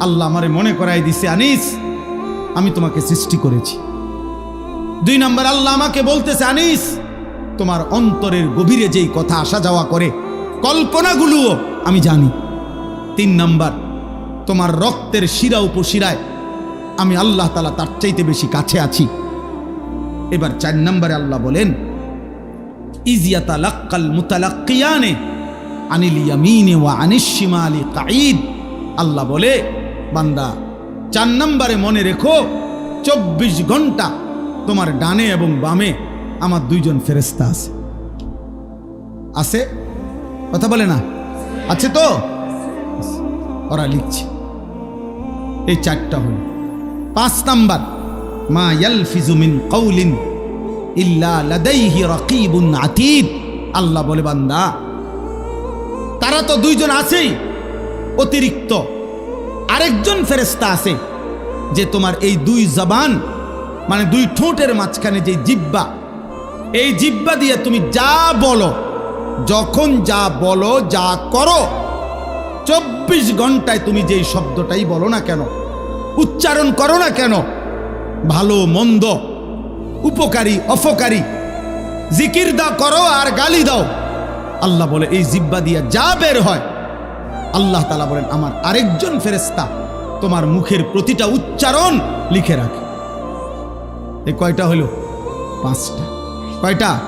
আল্লাহ আমারে মনে করাই দিছে, আনিস, আমি তোমাকে সৃষ্টি করেছি। দুই নম্বর, আল্লাহ আমাকে বলতেছে, আনিস, তোমার অন্তরের গভীরে যেই কথা আসা যাওয়া করে, কল্পনাগুলোও আমি জানি। তিন নাম্বার, তোমার রক্তের শিরা উপশিরায় আমি আল্লাহ তালা তার চাইতে বেশি কাছে আছি। এবার চার নম্বরে আল্লাহ বলেন ইজিয়াতা লাক্কাল মুতালাক্কিয়ানে আনিল ইয়ামিনে ওয়া আনিস শিমালি কাঈদ। আল্লাহ বলে বান্দা, চার নম্বরে মনে রেখো, চব্বিশ ঘণ্টা তোমার ডানে এবং বামে আমার দুইজন ফেরেস্তা আছে। আছে? কথা বলে না? আছে তো? ওরা লিখছে। এই চারটা হল। পাঁচ নাম্বার, মা ইয়ালফিজু মিন কৌলিন আল্লাহ বলে, বান্দা, তারা তো দুইজন আছেই, অতিরিক্ত। আরেকজন ফেরেস্তা আছে যে তোমার এই দুই জবান মানে দুই ঠোঁটের মাঝখানে যে জিব্বা, এই জিব্বা দিয়ে তুমি যা বলো, যখন যা বলো, যা করো, চব্বিশ ঘন্টায় তুমি যেই শব্দটাই বলো না কেন, উচ্চারণ করো না কেন, ভালো, মন্দ, উপকারী, অপকারী, জিকির দা করো আর গালি দাও। আল্লাহ বলে, এই জিব্বা দিয়া যা বের হয় আল্লাহ তালা বলেন, আমার আরেকজন ফেরেস্তা তোমার মুখের প্রতিটা উচ্চারণ লিখে রাখে। এ কয়টা হলো? পাঁচটা। কয়টা?